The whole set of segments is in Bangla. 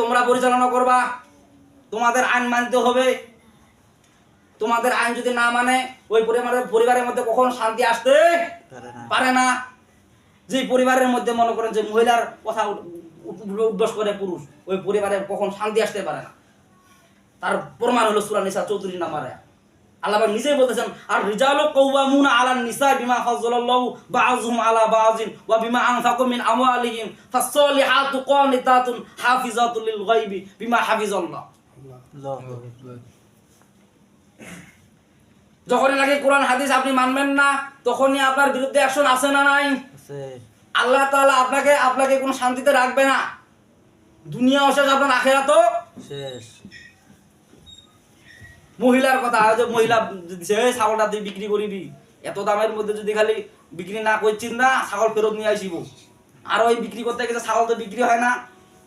তোমরা পরিচালনা করবা। তোমাদের আইন মানতে হবে। তোমাদের আইন যদি না মানে ওই পরিবারের পরিবারের মধ্যে কখন শান্তি আসতে পারে না। যে পরিবারের মধ্যে মনে করেন যে মহিলার কথা উদ্বাস করে পুরুষ ওই পরিবারে কখন শান্তি আসতে পারে না। তার প্রমাণ হলো সুরানিসা চৌধুরী নাম্বারে। আল্লাহ নিজেই বলতেছেন আর রিজালু আলান নিসা বিমা আলা বা'যিন ওয়া বিমা আনফাকু মিন আমওয়ালিহিম ফাস-সালিহাতু কানিতাতুন হাফিজাতুল লিল গায়বি বিমা হাফিজাল্লাহ। যখনই নাকি কোরআন হাদিস আপনি মানবেন না তখনই আপনার বিরুদ্ধে অ্যাকশন আছে না নাই? আল্লাহ তাআলা আপনাকে আপনাকে কোনো শান্তিতে রাখবে না। দুনিয়া শেষ আপনার আখেরাতও শেষ। মহিলার কথা যে মহিলা এই ছাগলটা তুই বিক্রি করিবি। এত দামের মধ্যে যদি খালি বিক্রি না করছিস না, ছাগল ফেরত নিয়ে আসিব। আর ওই বিক্রি করতে গেছে, ছাগল তো বিক্রি হয় না।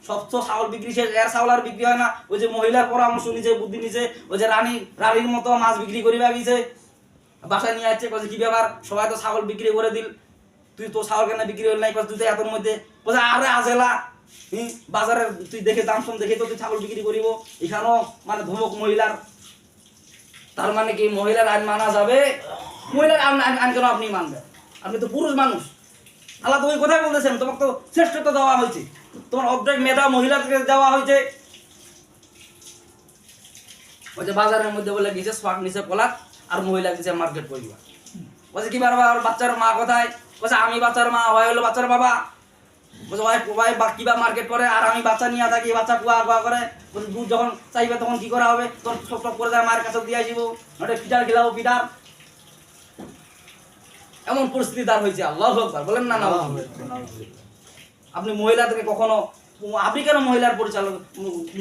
সব তো ছাগল বিক্রি শেষ, এর ছাগল আর বিক্রি হয় না। ওই যে মহিলার পরামর্শ নিছে, বুদ্ধি নিছে, ওই যে রানী, রানীর মতো মাছ বিক্রি করিবা গেছে। বাসায় নিয়ে আসছে কছে কি ব্যাপার? সবাই তো ছাগল বিক্রি করে দিল। তুই তো ছাগল কেন বিক্রি হল নাই তুই তো এতর মধ্যে বলছে, আরে আজেলা বাজারে তুই দেখে, দাম শুন দেখে তো তুই ছাগল বিক্রি করিব। এখানেও মানে ধমক মহিলার তার মানে কি মহিলার আইন মানা যাবে? মহিলার আইন কেন আপনি মানবেন? আপনি তো পুরুষ মানুষ। আল্লাহ তো ওই কথাই বলতেছেন? তোমাকে তো শ্রেষ্ঠত্ব দেওয়া হয়েছে। তোমার অর্ধেক মেধা মহিলাকে দেওয়া হয়েছে। ওই যে বাজারের মধ্যে বলে গেছে, সোয়াক নিচে পলাক আর মহিলা দিছে মার্কেট পরিবার। বলছে, কি বারবার? বাচ্চার মা কোথায়? বলছে, আমি বাচ্চার মা, হয় হলো বাচ্চার বাবা। ভাই ভাই কিবা মার্কেট করে আর আমি বাচ্চা নিয়ে থাকি, বাচ্চা কুয়া কুয়া করে। দুধ যখন চাইবে তখন কি করা হবে? করে কাছে দিয়ে আসিব। ওটা পিটার খেলাবো পিটার এমন পরিস্থিতি দাঁড় হয়েছে, আল্লাহ বলেন না না আপনি মহিলাদেরকে কখনো, আপনি কেন মহিলার পরিচালক,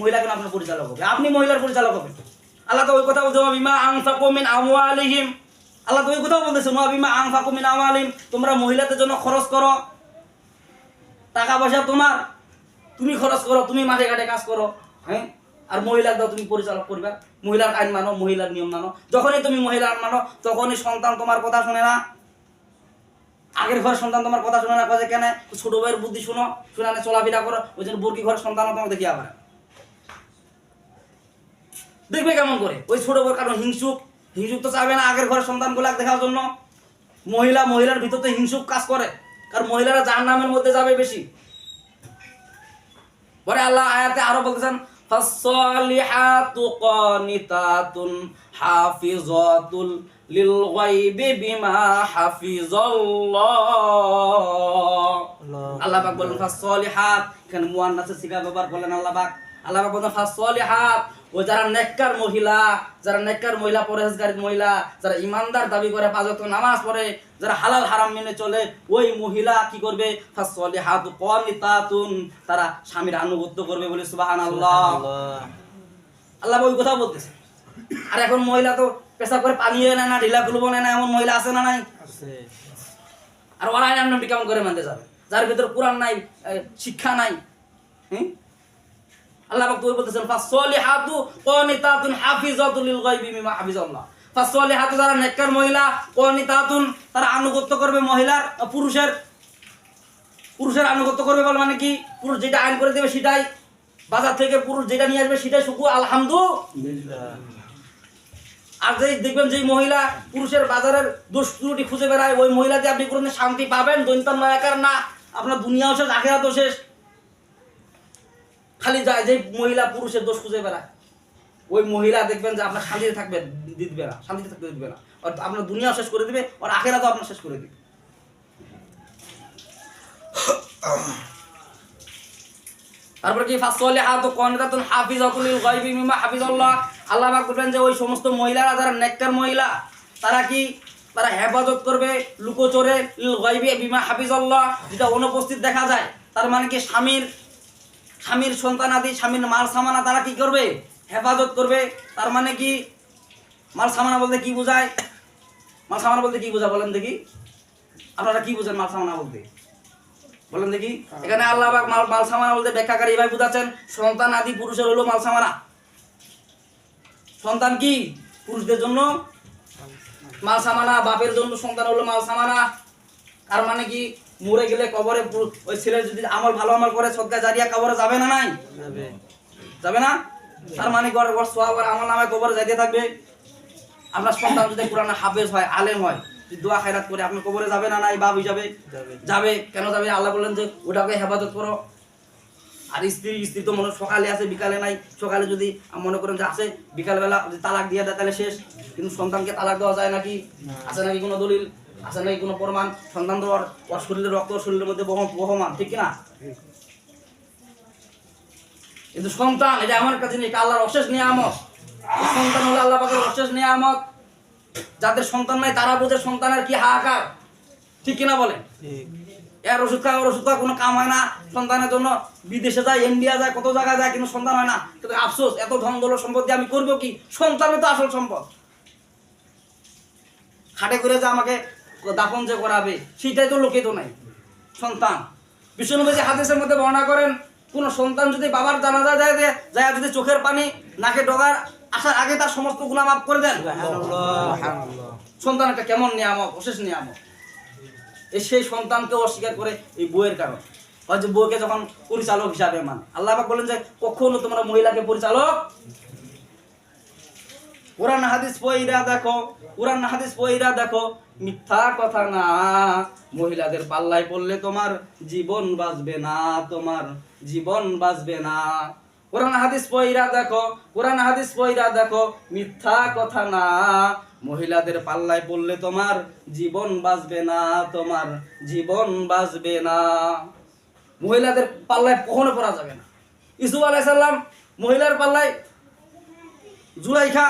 মহিলা কেন আপনার পরিচালক হবে? আপনি মহিলার পরিচালক হবেন আল্লাহ তো ওই কথা বলছে বিমা আনফাকু মিন আমওয়ালিহিম। আল্লাহ তো ওই কথাও বলতেছে বিমা আনফাকু মিন আমওয়ালিহিম। তোমরা মহিলাদের জন্য খরচ করো টাকা পয়সা তোমার। তুমি খরচ করো, তুমি মাঠে ঘাটে কাজ করো হ্যাঁ? আর মহিলার দাও, তুমি পরিচালক করবে। মহিলার আইন মানো, মহিলার নিয়ম মানো। যখনই তুমি মহিলার আইন মানো, তখনই সন্তান তোমার কথা শুনে না। আগের ঘরের সন্তান তোমার কথা শুনে না কাজে কেন ছোট ভাইয়ের বুদ্ধি শুনো, শুনে না চলাফেরা করো। ওই জন্য বর্গি ঘরের সন্তান তোমাকে দেখি আবার দেখবে কেমন করে? ওই ছোট বউর কারণ হিংসুক। হিংসুক তো চাবে না আগের ঘরের সন্তানগুলো দেখার জন্য। মহিলা মহিলার ভিতর তো হিংসুক কাজ করে। কারণ মহিলারা যার নামের মধ্যে যাবে বেশি পরে আল্লাহ আয়াতে আরো বলতেছেন فالصالحات قانتات حافظات للغيب بما حفظ الله আল্লাহ পাক বলেন ফাসলিহাত এখানে মুয়ান্নাসের সিগা ব্যবহার করলেন আল্লাহ পাক আল্লাহ পাক বলেন ফাসলিহাত ও যারা নেককার মহিলা যারা নেককার মহিলা পরহেজগারী মহিলা যারা ইমানদার দাবি করে পাঁচ ওয়াক্ত নামাজ পড়ে যারা হালাল হারাম মেনে চলে ওই মহিলা কি করবে? ফাসলিহাত কানিতাতুন তারা স্বামীর আনুগত্য করবে বলে সুবহানাল্লাহ। আল্লাহ ওই কথা বলতেছে। আর এখন মহিলা তো পেশা করে পালিয়ে নেয় না ঢিলা খুলবো না এমন মহিলা আছে না নাই? আর ওরা নামটি কেমন করে মানতে যাবে? যার ভিতর কোরআন নাই শিক্ষা নাই হুম? আল্লাহ পাক তো ওই বলতেছেন ফাসলিহাতু কানিতাতুন হাফিজাতুল লিল গায়বি মিমা হাফিজাল্লাহ। ফাসলিহাতু যারা নেককার মহিলা, কানিতাতুন তারা আনুগত্য করবে মহিলার পুরুষের। পুরুষের আনুগত্য করবে বল মানে কি? পুরুষ যেটা আইন করে দেবে সেটাই। বাজার থেকে পুরুষ যেটা নিয়ে আসবে সেটাই শুকু, আলহামদুলিল্লাহ। আর যেই দেখবেন যেই মহিলা পুরুষের বাজারের দোষ ত্রুটি খুঁজে বেড়ায়, ওই মহিলাতে আপনি কোনো শান্তি পাবেন? দৈন্তান নয়াকার না, আপনার দুনিয়াও শেষ, আখেরাতও শেষ। খালি যায় যে মহিলা পুরুষের দোষ খুঁজে বেড়ায়। ওই মহিলা দেখবেন যে আপনার শান্তিতে থাকবে দিবে না, শান্তিতে থাকতে দিবে না। আর আপনার দুনিয়াও শেষ করে দিবে, আর আখেরাতও আপনার শেষ করে দিবে। তারপরে কি ফাসলে হাত কনকাতুন হাফিজাতুল গায়বি মিমা হাফিজাল্লাহ। আল্লাহ পাক বলেন যে ওই সমস্ত মহিলারা, যারা নেককার মহিলা, তারা কি, তারা হেফাজত করবে লুকোচোরে গায়বি বিমা হাফিজাল্লাহ, যেটা অনুপস্থিত দেখা যায়। তার মানে কি, স্বামীর স্বামীর সন্তানাদি স্বামীর মাল সামানা তারা কি করবে? হেফাজত করবে। তার মানে কি? মাল সামানা বলতে কি বোঝায়? মাল সামানা বলতে কি বোঝায় বলেন দেখি। আপনারা কি বোঝেন মাল সামানা বলতে? বলেন দেখি। এখানে আল্লাহ মাল মাল সামানা বলতে ব্যাখ্যাকারী ভাই বুঝাচ্ছেন সন্তান আদি পুরুষের হলো মাল সামানা। সন্তান কি? পুরুষদের জন্য মাল সামানা বাপের জন্য সন্তান হলো মাল সামানা। তার মানে কি? মরে গেলে কবরে ওই ছেলে যদি আমল ভালো আমল করে সদকা জারিয়া কবরে যাবে না নাই? যাবে। না? তার মানে ঘর ঘর সোয়াব আমার নামে কবরে যাইতে থাকবে। আপনার সন্তান যদি কোরআনে হাফেজ হয় আলেম হয় দোয়া খায়রাত করে আপনার কবরে যাবে না নাই? বাবু যাবে? যাবে। কেন যাবে? আল্লাহ বললেন যে ওটাকে হেফাজত করো। আর স্ত্রী স্ত্রী তো মনে সকালে আছে বিকালে নাই। সকালে যদি মনে করেন যে আছে বিকালবেলা তালাক দিয়ে দেয় তাহলে শেষ। কিন্তু সন্তানকে তালাক দেওয়া যায় নাকি? আছে নাকি কোনো দলিল? আছে নাকি কোনো প্রমাণ সন্তান তো ওর শরীরের রক্ত শরীরের মধ্যে বহমান, ঠিক কিনা? কিন্তু সন্তান, এটা আমার কাছে নেই আল্লাহর অশেষ নিয়ামত। সন্তান হলো আল্লাহ পাকের অশেষ নিয়ামত। যাদের সন্তান নাই, তারা বোঝে সন্তানের কি হাহাকার। ঠিক কিনা বলেন? এর ওষুধ খাওয়া, ওর ওষুধ খাওয়া কোনো কাম হয় না সন্তানের জন্য। বিদেশে যায় ইন্ডিয়া যায়, কত জায়গায় যায়, কিন্তু সন্তান হয় না। কিন্তু আফসোস, এত ধন দৌলত সম্পদ দিয়ে আমি করব কি? সন্তানের তো আসল সম্পদ। খাটে করে যে আমাকে দাফন যে করাবে, সেটাই তো লোকে তো নাই। সন্তান। বিষ্ণুনবী যে হাদিসের মধ্যে বর্ণনা করেন, কোন সন্তান যদি বাবার জানাজা যায় যে, যায় যদি চোখের পানি নাকে ডগার আসার আগে তার সমস্ত গুণা মাফ করে দেন। সন্তান একটা কেমন নিয়ামক, অশেষ নিয়ামক। এই সেই সন্তানকে অস্বীকার করে এই বইয়ের কারণ। হয়তো বউকে যখন পরিচালক হিসাবে মান আল্লাহ বলেন যে, কখনো তোমরা মহিলাকে পরিচালক কোরআন হাদিস পইরা দেখো, কোরআন হাদিস পইরা দেখো, মিথ্যা কথা না। মহিলাদের পাল্লায় পড়লে তোমার জীবন বাঁচবে না, তোমার জীবন বাঁচবে না। কোরআন হাদিস পইরা দেখো, কোরআন হাদিস পইরা দেখো, মিথ্যা কথা না। মহিলাদের পাল্লায় পড়লে তোমার জীবন বাঁচবে না, তোমার জীবন বাঁচবে না। মহিলাদের পাল্লায় কখনো পড়া যাবে না। ইসুফ আলাইসাল্লাম মহিলার পাল্লায় জুলাইখা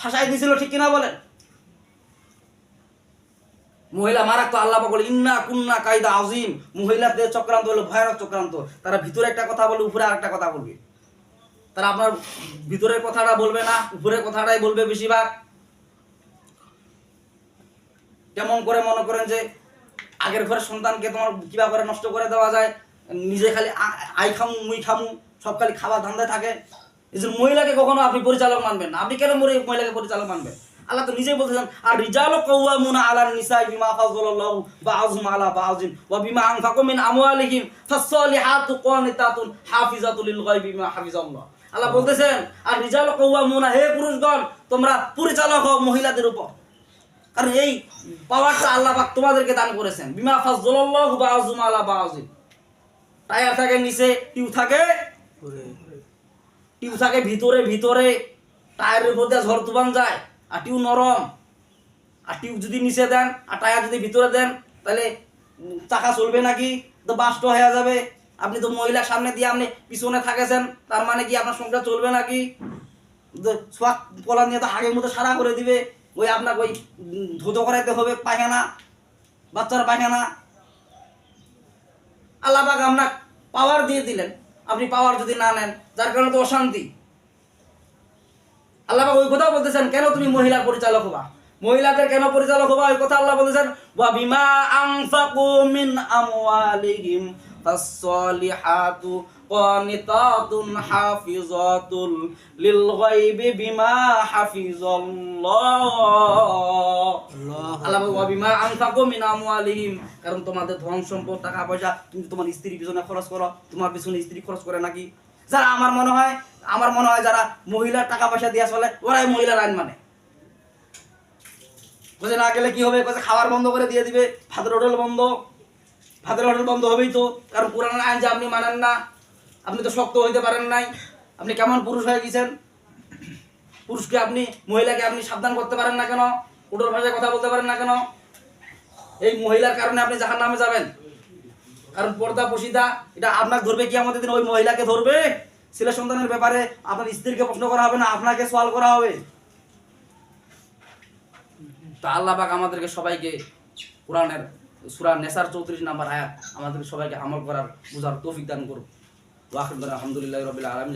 ফাঁসাই দিয়েছিল ঠিক কিনা বলেন? মহিলা মারাক তো আল্লাহ বলে, ইন্না কুন্না কায়দা আজিম মহিলাদের চক্রান্ত হলো, ভয়ানক চক্রান্ত। তারা ভিতরে একটা কথা বলে, উপরে আরেকটা কথা বলবে। তারা আপনার ভিতরের কথাটা বলবে না, উপরের কথাটাই বলবে বেশিরভাগ। কেমন করে মনে করেন যে, আগের ঘরের সন্তানকে তোমার কিবা করে নষ্ট করে দেওয়া যায়, নিজে খালি আই খামু, মুই খামু, সব খালি খাবার ধান্দায় থাকে। এই মহিলাকে কখনো আপনি পরিচালক মানবেন না। আপনি কেন মহিলাকে পরিচালক মানবেন? আল্লাহ তো নিজেই বলতেছেন আর রিজালু কাওয়ামুনা আলান নিসাই বিমা ফাযলাল্লাহু বা'যুম আলা বা'যিন ওয়া বিমা আনফাকু মিন আমওয়ালিহিম ফাস-সালিহাতু কানিতাতুন হাফিজাতুল লিল গায়বি বিমা হাফিজাল্লাহ। আল্লাহ বলতেছেন আর রিজালু কাওয়ামুনা হে পুরুষগণ, তোমরা পরিচালক হও মহিলাদের উপর। কারণ এই পাওয়ারটা আল্লাহ পাক তোমাদেরকে দান করেছেন। বিমা ফাজলাল্লাহু বা'যুম আলা বা'যিন টায়ার থাকে নিচে টিউ থাকে টিউ থাকে ভিতরে ভিতরে টায়ারের উপর দিয়ে ঝড় তুফান যায়, আর টিউ নরম। আর টিউ যদি নিচে দেন, আর টায়ার যদি ভিতরে দেন, তাহলে চাকা চলবে নাকি? তো বাস্ট হয়ে যাবে। আপনি তো মহিলার সামনে দিয়ে আপনি পিছনে থাকেছেন, তার মানে কি আপনার সংসার চলবে নাকি? সোয়াক পলা নিয়ে তো আগের মতো সারা করে দিবে। ওই আপনাকে ওই ধুতো করাইতে হবে, পায়খানা, বাচ্চার পায়খানা। আল্লাহ আপনার পাওয়ার দিয়ে দিলেন। আপনি পাওয়ার যদি না নেন, যার কারণে তো অশান্তি। আল্লাহ ওই কথা বলতেছেন, কেন তুমি মহিলা পরিচালক হবা? মহিলাদের কেন পরিচালক হবা? ওই কথা আল্লাহ বলতেছেন, ওয়া বিমা মিন আমওয়ালিহিম ফাস-সালিহাতু قانتات حافظات للغيب بما حفظ الله আল্লাহ বলে, ওয়া বিমা আনফাকু মিন আমওয়ালিহিম কারণ তোমাদের ধন সম্পদ টাকা পয়সা তুমি তোমার স্ত্রীর পিছনে খরচ করো তোমার পিছনে স্ত্রী খরচ করে নাকি যারা আমার মনে হয় আমার মনে হয় যারা মহিলার টাকা পয়সা দিয়ে চলে ওরাই মহিলার আইন মানে বুঝে না গেলে কি হবে কোথায় খাবার বন্ধ করে দিয়ে দিবে ভাতের হোটেল বন্ধ ভাতের হোটেল বন্ধ হবেই তো কারণ পুরানো আইন যে আপনি মানেন না আপনি তো শক্ত হইতে পারেন নাই। আপনি কেমন পুরুষ হয়ে গেছেন? পুরুষকে আপনি, মহিলাকে আপনি সাবধান করতে পারেন না কেন? উটোর ভাষায় কথা বলতে পারেন না কেন? এই মহিলার কারণে আপনি জাহান নামে যাবেন। কারণ পর্দা পশিদা, এটা আপনার ধরবে কি আমাদের দিন? ওই মহিলাকে ধরবে? ছেলে সন্তানের ব্যাপারে আপনার স্ত্রীকে প্রশ্ন করা হবে না, আপনাকে সওয়াল করা হবে। তা আল্লাহ পাক আমাদেরকে সবাইকে কোরআনের সূরা নেসার চৌত্রিশ নাম্বার আয়াত আমাদের সবাইকে আমল করার বুঝার তৌফিক দান করুন ওয়াখির আলহামদুলিল্লাহ রবিল আলম